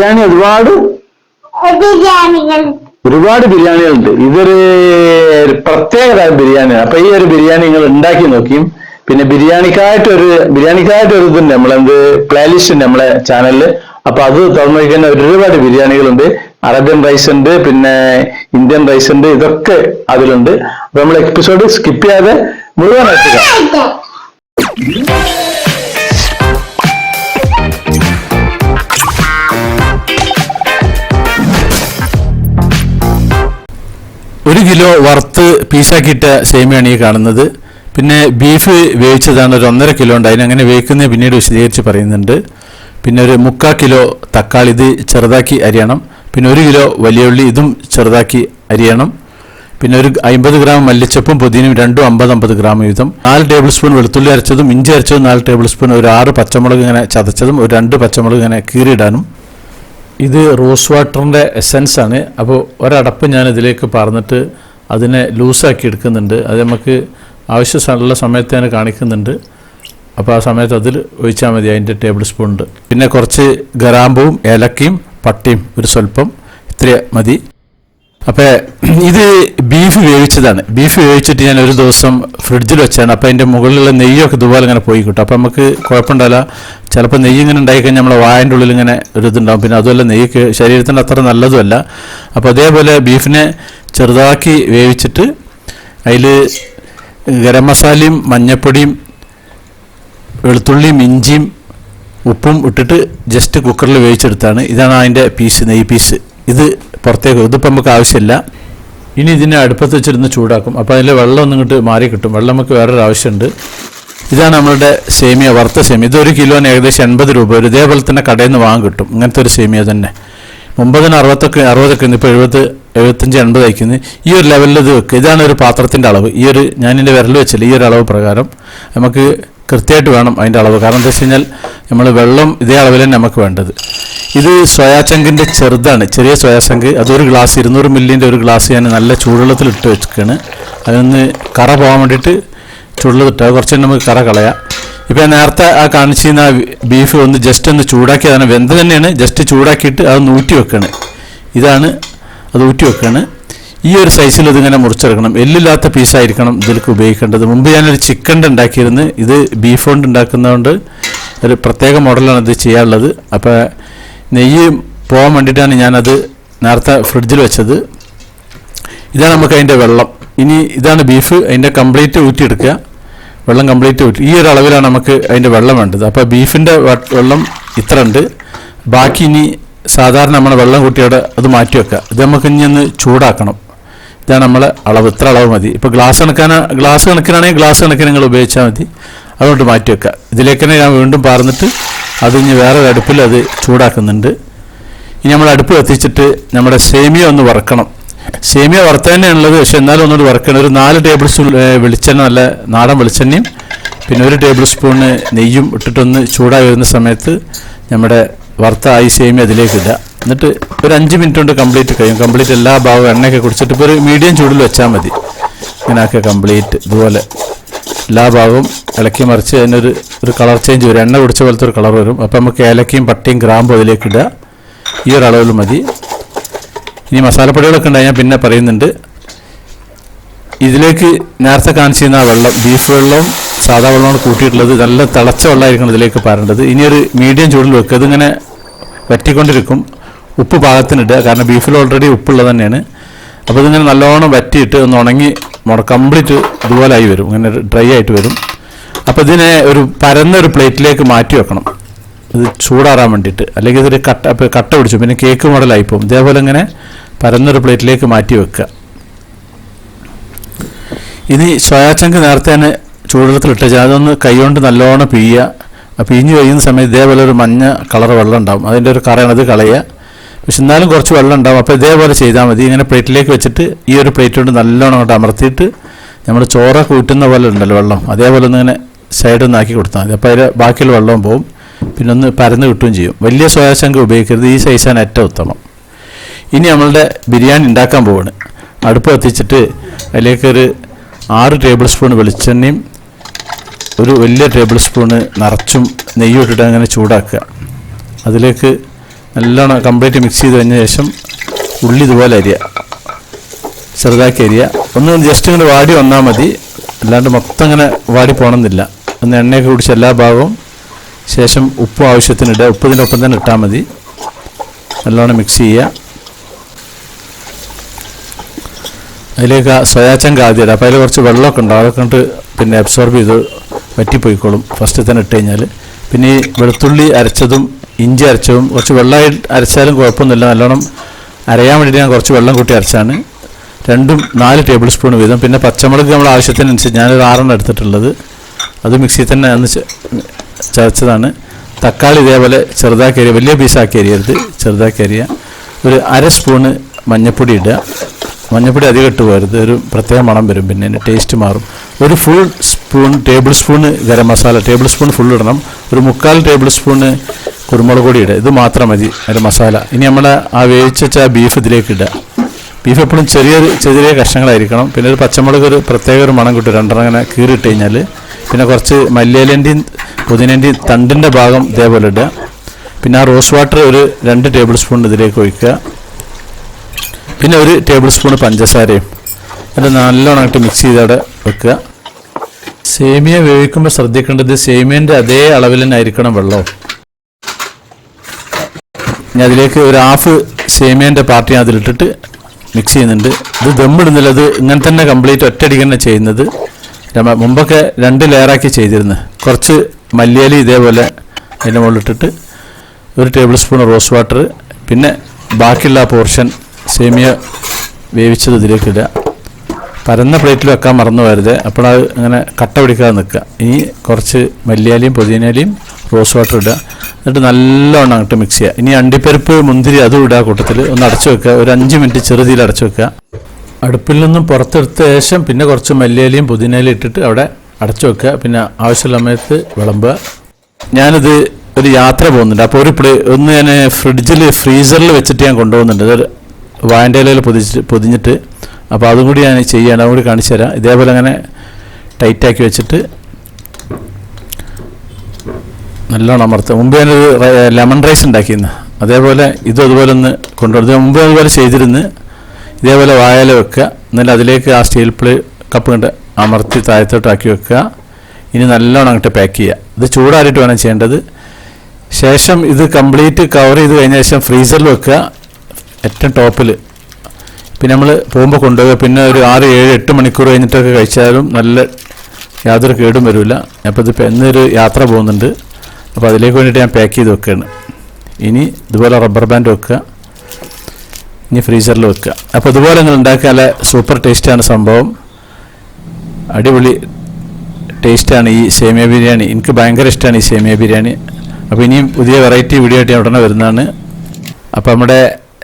ബിരിയാണി ഒരുപാട്? ഒരുപാട് ബിരിയാണികളുണ്ട്. ഇതൊരു പ്രത്യേക തരം ബിരിയാണിയാണ്. അപ്പൊ ഈ ഒരു ബിരിയാണി നിങ്ങൾ ഉണ്ടാക്കി നോക്കിയും പിന്നെ ബിരിയാണിക്കായിട്ട് ഒരു ബിരിയാണിക്കായിട്ട് ഒരു ഇതുണ്ട്. നമ്മളെന്ത് പ്ലേലിസ്റ്റ് ഉണ്ട് നമ്മളെ ചാനലിൽ അപ്പൊ അത് തുറന്നു നോക്കിയാൽ ഒരുപാട് ബിരിയാണികളുണ്ട്. അറേബ്യൻ റൈസ് ഉണ്ട് പിന്നെ ഇന്ത്യൻ റൈസ് ഉണ്ട് ഇതൊക്കെ അതിലുണ്ട്. അപ്പൊ നമ്മൾ എപ്പിസോഡ് സ്കിപ്പ് ചെയ്യാതെ മുഴുവനായിട്ട് ഒരു കിലോ വറുത്ത് പീസാക്കിയിട്ട സേമിയാണ് ഈ കാണുന്നത്. പിന്നെ ബീഫ് വേവിച്ചതാണ് ഒരു ഒന്നര കിലോ ഉണ്ട്. അതിനങ്ങനെ വേവിക്കുന്നത് പിന്നീട് വിശദീകരിച്ച് പറയുന്നുണ്ട്. പിന്നെ ഒരു മുക്കാൽ കിലോ തക്കാളി ഇത് ചെറുതാക്കി അരിയണം. പിന്നെ ഒരു കിലോ വലിയ ഉള്ളി ഇതും ചെറുതാക്കി അരിയണം. പിന്നെ ഒരു അമ്പത് ഗ്രാം മല്ലിച്ചപ്പും പുതിനയും രണ്ടും അമ്പത് അമ്പത് ഗ്രാം വീതം. നാല് ടേബിൾ സ്പൂൺ വെളുത്തുള്ളി അരച്ചതും ഇഞ്ചി അരച്ചതും നാല് ടേബിൾ സ്പൂൺ ഒരു ആറ് പച്ചമുളക് ഇങ്ങനെ ചതച്ചതും ഒരു രണ്ട് പച്ചമുളക് ഇങ്ങനെ കീറിയിടാനും. ഇത് റോസ് വാട്ടറിന്റെ എസെൻസ് ആണ്. അപ്പോൾ ഒരടപ്പ് ഞാൻ ഇതിലേക്ക് പറഞ്ഞിട്ട് അതിനെ ലൂസാക്കി എടുക്കുന്നുണ്ട്. അത് നമുക്ക് ആവശ്യമുള്ള സമയത്ത് ഞാൻ കാണിക്കുന്നുണ്ട്. അപ്പോൾ ആ സമയത്ത് അതിൽ ഒഴിച്ചാൽ മതി അതിന്റെ ടേബിൾ സ്പൂൺ ഉണ്ട് പിന്നെ കുറച്ച് ഗരാമ്പും ഏലക്കയും പട്ടിയും ഒരു സ്വല്പം. ഇത്ര മതി. അപ്പോൾ ഇത് ബീഫ് വേവിച്ചതാണ്. ബീഫ് വേവിച്ചിട്ട് ഞാൻ ഒരു ദിവസം ഫ്രിഡ്ജിൽ വെച്ചാണ്. അപ്പോൾ അതിന്റെ മുകളിലുള്ള നെയ്യൊക്കെ ഇതുപോലെ ഇങ്ങനെ പോയി കിട്ടും. അപ്പോൾ നമുക്ക് കുഴപ്പമുണ്ടാവില്ല. ചിലപ്പോൾ നെയ്യ് ഇങ്ങനെ ഉണ്ടായിക്കഴിഞ്ഞാൽ നമ്മളെ വായന്റെ ഉള്ളിൽ ഇങ്ങനെ ഒരു ഇതുണ്ടാവും. പിന്നെ അതുമല്ല നെയ്യ് ശരീരത്തിന് അത്ര നല്ലതുമല്ല. അപ്പോൾ അതേപോലെ ബീഫിനെ ചെറുതാക്കി വേവിച്ചിട്ട് അതിൽ ഗരം മസാലയും മഞ്ഞപ്പൊടിയും വെളുത്തുള്ളിയും ഇഞ്ചിയും ഉപ്പും ഇട്ടിട്ട് ജസ്റ്റ് കുക്കറിൽ വേവിച്ചെടുത്താണ്. ഇതാണ് അതിന്റെ പീസ് നെയ്യ് പീസ് ഇത് പുറത്തേക്ക് ഇതിപ്പോൾ നമുക്ക് ആവശ്യമില്ല. ഇനി ഇതിനെ അടുപ്പത്ത് വെച്ചിരുന്ന് ചൂടാക്കും. അപ്പോൾ അതിൽ വെള്ളം ഒന്നും ഇങ്ങോട്ട് മാറി കിട്ടും. വെള്ളം നമുക്ക് വേറൊരു ആവശ്യമുണ്ട്. ഇതാണ് നമ്മളുടെ സേമിയ വറുത്ത സേമിയ. ഇതൊരു കിലോന് ഏകദേശം എൺപത് രൂപ ഒരു ഇതേപോലെ തന്നെ കടയിൽ നിന്ന് വാങ്ങാൻ കിട്ടും. ഇങ്ങനത്തെ ഒരു സേമിയ തന്നെ. മുമ്പതിന് അറുപത്തൊക്കെ അറുപതൊക്കെ ഇപ്പോൾ എഴുപത് എഴുപത്തഞ്ച് എൺപത് അയക്കുന്നത് ഈ ഒരു ലെവലിൽ ഇത് വെക്കുക ഇതാണ് ഒരു പാത്രത്തിന്റെ അളവ്. ഈ ഒരു ഞാൻ എന്റെ വിരൽ വെച്ചില്ല. ഈ ഒരു അളവ് പ്രകാരം നമുക്ക് കൃത്യമായിട്ട് വേണം അതിന്റെ അളവ്. കാരണം എന്താ വെച്ച് കഴിഞ്ഞാൽ നമ്മൾ വെള്ളം ഇതേ അളവിൽ തന്നെ നമുക്ക് വേണ്ടത്. ഇത് സോയാചങ്കിന്റെ ചെറുതാണ്. ചെറിയ സോയാചങ്ക് അതൊരു ഗ്ലാസ് ഇരുന്നൂറ് മില്ലിന്റെ ഒരു ഗ്ലാസ് ഞാൻ നല്ല ചൂടുവെള്ളത്തിൽ ഇട്ട് വെച്ചിരിക്കുകയാണ്. അതിനൊന്ന് കറ പോകാൻ വേണ്ടിയിട്ട് ചുള്ളിട്ട് കുറച്ച് നമുക്ക് കറ കളയാം. ഇപ്പം ഞാൻ നേരത്തെ ആ കാണിച്ചിരുന്ന ബീഫ് ഒന്ന് ജസ്റ്റ് ഒന്ന് ചൂടാക്കി വെന്ത തന്നെയാണ്. ജസ്റ്റ് ചൂടാക്കിയിട്ട് അത് ഊറ്റി വെക്കുകയാണ് ഇതാണ് അത് ഊറ്റി വെക്കുകയാണ് ഈ ഒരു സൈസിൽ ഇതിങ്ങനെ മുറിച്ചെടുക്കണം. എല്ലില്ലാത്ത പീസായിരിക്കണം ഇതിലേക്ക് ഉപയോഗിക്കേണ്ടത്. മുമ്പ് ഞാനൊരു ചിക്കന്റെ ഉണ്ടാക്കിയിരുന്നു. ഇത് ബീഫ് കൊണ്ട് ഉണ്ടാക്കുന്നതുകൊണ്ട് ഒരു പ്രത്യേക മോഡലാണ് ഇത് ചെയ്യാനുള്ളത്. അപ്പോൾ നെയ്യ് പോകാൻ വേണ്ടിയിട്ടാണ് ഞാനത് നേരത്തെ ഫ്രിഡ്ജിൽ വെച്ചത്. ഇതാണ് നമുക്ക് അതിന്റെ വെള്ളം. ഇനി ഇതാണ് ബീഫ് അതിന്റെ കംപ്ലീറ്റ് ഊറ്റിയെടുക്കുക. വെള്ളം കംപ്ലീറ്റ് ഊറ്റി ഈ ഒരു അളവിലാണ് നമുക്ക് അതിന്റെ വെള്ളം വേണ്ടത്. അപ്പോൾ ബീഫിന്റെ വെള്ളം ഇത്ര ഉണ്ട് ബാക്കി ഇനി സാധാരണ നമ്മൾ വെള്ളം കൂട്ടിയോടെ അത് മാറ്റി വെക്കുക ഇത് നമുക്ക് ഇനി ഒന്ന് ചൂടാക്കണം. ഇതാണ് നമ്മളെ അളവ്. ഇത്ര അളവ് മതി. ഇപ്പോൾ ഗ്ലാസ് കണക്കാണ് ഗ്ലാസ് കണക്കിനാണെങ്കിൽ ഗ്ലാസ് കണക്കിന് നിങ്ങൾ ഉപയോഗിച്ചാൽ മതി. അതുകൊണ്ട് മാറ്റി വെക്കുക ഇതിലേക്ക് തന്നെ ഞാൻ വീണ്ടും പാർന്നിട്ട് അത് ഇനി വേറെ അടുപ്പിൽ അത് ചൂടാക്കുന്നുണ്ട്. ഇനി നമ്മൾ അടുപ്പ് കത്തിച്ചിട്ട് നമ്മുടെ സേമിയ ഒന്ന് വറക്കണം. സേമിയ വറുത്ത തന്നെയാണുള്ളത് പക്ഷെ എന്നാലും ഒന്നുകൂടി വറുക്കണം. ഒരു നാല് ടേബിൾ സ്പൂൺ വെളിച്ചെണ്ണ നല്ല നാടൻ വെളിച്ചെണ്ണയും പിന്നെ ഒരു ടേബിൾ സ്പൂണ് നെയ്യും ഇട്ടിട്ടൊന്ന് ചൂടായി വരുന്ന സമയത്ത് നമ്മുടെ വറുത്ത ഈ സേമിയ അതിലേക്ക് ഇടുക. എന്നിട്ട് ഒരു അഞ്ച് മിനിറ്റ് കൊണ്ട് കംപ്ലീറ്റ് കഴിയും. കംപ്ലീറ്റ് എല്ലാ ഭാഗവും എണ്ണയൊക്കെ കുടിച്ചിട്ട് ഇപ്പോൾ ഒരു മീഡിയം ചൂടിൽ വെച്ചാൽ മതി. ഇങ്ങനെയൊക്കെ കംപ്ലീറ്റ് ഇതുപോലെ എല്ലാ ഭാഗവും ഇളക്കി മറിച്ച് അതിനൊരു ഒരു കളർ ചേഞ്ച് വരും. എണ്ണ കുടിച്ച പോലത്തെ ഒരു കളർ വരും. അപ്പോൾ നമുക്ക് ഏലക്കയും പട്ടിയും ഗ്രാമ്പും അതിലേക്ക് ഇടുക. ഈ ഒരു അളവിൽ മതി. ഇനി മസാലപ്പൊടികളൊക്കെ ഉണ്ടായി ഞാൻ പിന്നെ പറയുന്നുണ്ട്. ഇതിലേക്ക് നേരത്തെ കാണിച്ചിരുന്ന ആ വെള്ളം ബീഫ് വെള്ളവും സാധാ വെള്ളമാണ് കൂട്ടിയിട്ടുള്ളത്. നല്ല തിളച്ച വെള്ളമായിരിക്കണം ഇതിലേക്ക് പാരേണ്ടത്. ഇനി ഒരു മീഡിയം ചൂടിൽ വെക്കുക. ഇതിങ്ങനെ വറ്റിക്കൊണ്ടിരിക്കും. ഉപ്പ് പാകത്തിനിടുക. കാരണം ബീഫിൽ ഓൾറെഡി ഉപ്പുള്ളത് തന്നെയാണ്. അപ്പോൾ ഇതിങ്ങനെ നല്ലോണം വറ്റിയിട്ട് ഒന്ന് ഉണങ്ങി കംപ്ലീറ്റ് ഇതുപോലെ ആയി വരും. ഇങ്ങനെ ഡ്രൈ ആയിട്ട് വരും. അപ്പോൾ ഇതിനെ ഒരു പരന്ന ഒരു പ്ലേറ്റിലേക്ക് മാറ്റി വെക്കണം. ഇത് ചൂടാറാൻ വേണ്ടിയിട്ട്. അല്ലെങ്കിൽ ഇതൊരു കട്ട കട്ട പിടിച്ചു. പിന്നെ കേക്ക് മോഡലായി പോകും. ഇതേപോലെ ഇങ്ങനെ പരന്നൊരു പ്ലേറ്റിലേക്ക് മാറ്റി വെക്കുക. ഇനി സോയാച്ചങ്ക് നേരത്തെ തന്നെ ചൂടുവെള്ളത്തിലിട്ട് അതൊന്ന് കൈകൊണ്ട് നല്ലോണം പിഴിയുക പിഴിഞ്ഞ് കഴിയുന്ന സമയത്ത് ഇതേപോലെ ഒരു മഞ്ഞ കളർ വെള്ളം ഉണ്ടാവും. അതിന്റെ ഒരു കറയാണ് അത് കളയുക. പക്ഷെ എന്നാലും കുറച്ച് വെള്ളം ഉണ്ടാവും. അപ്പോൾ ഇതേപോലെ ചെയ്താൽ മതി. ഇങ്ങനെ പ്ലേറ്റിലേക്ക് വെച്ചിട്ട് ഈ ഒരു പ്ലേറ്റ് കൊണ്ട് നല്ലോണം അങ്ങോട്ട് അമർത്തിയിട്ട് നമ്മൾ ചോറൊക്കെ ഊറ്റുന്ന പോലെ ഉണ്ടല്ലോ വെള്ളം. അതേപോലെ ഒന്ന് ഇങ്ങനെ സൈഡിൽ നിന്നാക്കി കൊടുത്താൽ മതി. അപ്പോൾ അതിൽ ബാക്കിയുള്ള വെള്ളവും പോവും. പിന്നെ ഒന്ന് പരന്ന് കിട്ടുകയും ചെയ്യും. വലിയ സോയാശങ്ക ഉപയോഗിക്കരുത്. ഈ സൈസാണ് ഏറ്റവും ഉത്തമം. ഇനി നമ്മളുടെ ബിരിയാണി ഉണ്ടാക്കാൻ പോവാണ്. അടുപ്പ് കത്തിച്ചിട്ട് അതിലേക്കൊരു ആറ് ടേബിൾ സ്പൂൺ വെളിച്ചെണ്ണയും ഒരു വലിയ ടേബിൾ സ്പൂണ് നിറച്ചും നെയ്യും ഇട്ടിട്ട് അങ്ങനെ ചൂടാക്കുക. അതിലേക്ക് നല്ലോണം കംപ്ലീറ്റ് മിക്സ് ചെയ്ത് കഴിഞ്ഞ ശേഷം ഉള്ളി ഇതുപോലെ അരിയ. ചെറുതാക്കി അരിയ. ഒന്ന് ജസ്റ്റ് ഇങ്ങനെ വാടി വന്നാൽ മതി. അല്ലാണ്ട് മൊത്തം ഇങ്ങനെ വാടി പോകണമെന്നില്ല ഒന്ന് എണ്ണയൊക്കെ കുടിച്ച് എല്ലാ ഭാഗവും ശേഷം ഉപ്പ് ആവശ്യത്തിന് ഇടുക. ഉപ്പ് ഒപ്പം തന്നെ ഇട്ടാൽ മതി. നല്ലോണം മിക്സ് ചെയ്യുക. അതിലേക്ക് ആദ്യം ഇടുക അപ്പോൾ അതിൽ കുറച്ച് വെള്ളമൊക്കെ ഉണ്ടാവും അതൊക്കെ കൊണ്ട് പിന്നെ അബ്സോർബ് ചെയ്ത് വറ്റിപ്പോയിക്കോളും. ഫസ്റ്റ് തന്നെ ഇട്ട് കഴിഞ്ഞാൽ പിന്നെ ഈ വെളുത്തുള്ളി അരച്ചതും ഇഞ്ചി അരച്ചതും കുറച്ച് വെള്ളമായി അരച്ചാലും കുഴപ്പമൊന്നുമില്ല. നല്ലോണം അരയാൻ വേണ്ടിയിട്ട് ഞാൻ കുറച്ച് വെള്ളം കൂട്ടി അരച്ചാണ്. രണ്ടും നാല് ടേബിൾ സ്പൂൺ വീതം. പിന്നെ പച്ചമുളക് നമ്മൾ ആവശ്യത്തിനനുസരിച്ച് ഞാനൊരു ആറെണ്ണം എടുത്തിട്ടുള്ളത്. അത് മിക്സിയിൽ തന്നെ അന്ന് ചതച്ചതാണ്. തക്കാളി ഇതേപോലെ ചെറുതാക്കി അരിയ. വലിയ പീസാക്കി അരിയരുത്. ചെറുതാക്കി അരിയ. ഒരു അര സ്പൂണ് മഞ്ഞൾപ്പൊടി ഇടുക. മഞ്ഞൾപ്പൊടി അധികം ഇട്ട് പോരുത്. ഒരു പ്രത്യേക മണം വരും. പിന്നെ അതിന്റെ ടേസ്റ്റ് മാറും. ഒരു full spoon table spoon garam masala table spoon full ഇടണം. ഒരു മുക്കാൽ ടേബിൾ സ്പൂൺ കുരുമുളക് പൊടി ഇടുക. ഇത് മാത്രം മതി അതിന്റെ മസാല ഇനി നമ്മൾ ആ വേവിച്ച വെച്ച ആ ബീഫ് ഇതിലേക്ക് ഇടുക. ബീഫ് എപ്പോഴും ചെറിയ ചെറിയ കഷ്ണങ്ങളായിരിക്കണം. പിന്നെ ഒരു പച്ചമുളക് ഒരു പ്രത്യേക ഒരു മണം കിട്ടും. രണ്ടെണ്ണം കീറി കീറിയിട്ട് കഴിഞ്ഞാൽ പിന്നെ കുറച്ച് മല്ലിയിലേന്റെയും പുതിനേന്റെയും തണ്ടിന്റെ ഭാഗം ഇതേപോലെ ഇടുക. പിന്നെ ആ റോസ് വാട്ടർ ഒരു രണ്ട് ടേബിൾ സ്പൂൺ ഇതിലേക്ക് ഒഴിക്കുക. പിന്നെ ഒരു ടേബിൾ സ്പൂൺ പഞ്ചസാരയും. അത് നല്ലോണമായിട്ട് മിക്സ് ചെയ്ത് അവിടെ വെക്കുക. സേമിയ വേവിക്കുമ്പോൾ ശ്രദ്ധിക്കേണ്ടത് സേമിയന്റെ അതേ അളവിൽ തന്നെ ആയിരിക്കണം വെള്ളം. ഞാൻ അതിലേക്ക് ഒരു ഹാഫ് സേമിയന്റെ പാർട്ടി അതിലിട്ടിട്ട് മിക്സ് ചെയ്യുന്നുണ്ട്. ഇത് ദമ്മിടുന്നില്ല അത് ഇങ്ങനെ തന്നെ കംപ്ലീറ്റ് ഒറ്റയടിക്ക് തന്നെ ചെയ്യുന്നത്. മുമ്പൊക്കെ രണ്ട് ലെയറാക്കി ചെയ്തിരുന്നു. കുറച്ച് മല്ലിയലി ഇതേപോലെ അതിന്റെ മുകളിലിട്ടിട്ട് ഒരു ടേബിൾ സ്പൂൺ റോസ് വാട്ടർ പിന്നെ ബാക്കിയുള്ള പോർഷൻ സേമിയ വേവിച്ചത് ഇതിലേക്കില്ല പരന്ന പ്ലേറ്റിൽ വെക്കാൻ മറന്നു വരുത് അപ്പോഴത് അങ്ങനെ കട്ട പിടിക്കാതെ നിൽക്കുക. ഇനി കുറച്ച് മല്ലിയാലയും പുതിനയിലയും റോസ് വാട്ടർ ഇടുക. എന്നിട്ട് നല്ലോണം അങ്ങോട്ട് മിക്സ് ചെയ്യുക. ഇനി അണ്ടിപ്പരിപ്പ് മുന്തിരി അതും ഇടുക കൂട്ടത്തിൽ. ഒന്ന് അടച്ചു വെക്കുക. ഒരു അഞ്ച് മിനിറ്റ് ചെറുതിയിൽ അടച്ചു വെക്കുക. അടുപ്പിൽ നിന്നും പുറത്തെടുത്ത ശേഷം പിന്നെ കുറച്ച് മല്ലിയിലയും പുതിനയിലയും ഇട്ടിട്ട് അവിടെ അടച്ചു വെക്കുക. പിന്നെ ആവശ്യമുള്ള സമയത്ത് വിളമ്പുക. ഞാനിത് ഒരു യാത്ര പോകുന്നുണ്ട്. അപ്പോൾ ഒരു പ്ലേ ഒന്ന് ഞാൻ ഫ്രിഡ്ജിൽ ഫ്രീസറിൽ വെച്ചിട്ട് ഞാൻ കൊണ്ടുപോകുന്നുണ്ട്. വായന്റെ പൊതിച്ചിട്ട് പൊതിഞ്ഞിട്ട് അപ്പോൾ അതും കൂടി ഞാൻ ചെയ്യണം അതും കൂടി കാണിച്ചു തരാം. ഇതേപോലെ അങ്ങനെ ടൈറ്റാക്കി വെച്ചിട്ട് നല്ലോണം അമർത്തുക. മുമ്പ് ഞാനൊരു ലെമൺ റൈസ് ഉണ്ടാക്കിയിരുന്നു. അതേപോലെ ഇതും അതുപോലെ ഒന്ന് കൊണ്ടുവരുന്നത് മുമ്പ് അതുപോലെ ചെയ്തിരുന്ന് ഇതേപോലെ വായല വെക്കുക. എന്നിട്ട് അതിലേക്ക് ആ സ്റ്റീൽ പ്ലേ കപ്പ് കണ്ട് അമർത്തി താഴത്തോട്ടാക്കി വെക്കുക. ഇനി നല്ലോണം അങ്ങോട്ട് പാക്ക് ചെയ്യുക. ഇത് ചൂടാറിയിട്ട് വേണം ചെയ്യേണ്ടത്. ശേഷം ഇത് കംപ്ലീറ്റ് കവർ ചെയ്ത് കഴിഞ്ഞ ശേഷം ഫ്രീസറിൽ വെക്കുക. ഏറ്റവും ടോപ്പിൽ. പിന്നെ നമ്മൾ പോകുമ്പോൾ കൊണ്ടുപോകുക പിന്നെ ഒരു ആറ് ഏഴ് എട്ട് മണിക്കൂർ കഴിഞ്ഞിട്ടൊക്കെ കഴിച്ചാലും നല്ല യാതൊരു കേടും വരില്ല അപ്പോൾ ഇതിപ്പോൾ എന്നൊരു യാത്ര പോകുന്നുണ്ട്. അപ്പോൾ അതിലേക്ക് വേണ്ടിയിട്ട് ഞാൻ പാക്ക് ചെയ്ത് വെക്കുകയാണ് ഇനി ഇതുപോലെ റബ്ബർ ബാൻഡ് വെക്കുക. ഇനി ഫ്രീസറിൽ വെക്കുക. അപ്പോൾ ഇതുപോലെ നിങ്ങൾ ഉണ്ടാക്കിയാൽ സൂപ്പർ ടേസ്റ്റാണ് സംഭവം. അടിപൊളി ടേസ്റ്റാണ് ഈ സേമിയ ബിരിയാണി. എനിക്ക് ഭയങ്കര ഇഷ്ടമാണ് ഈ സേമിയ ബിരിയാണി. അപ്പോൾ ഇനിയും പുതിയ വെറൈറ്റി വീഡിയോ ആയിട്ട് ഞാൻ ഉടനെ വരുന്നതാണ്. അപ്പോൾ നമ്മുടെ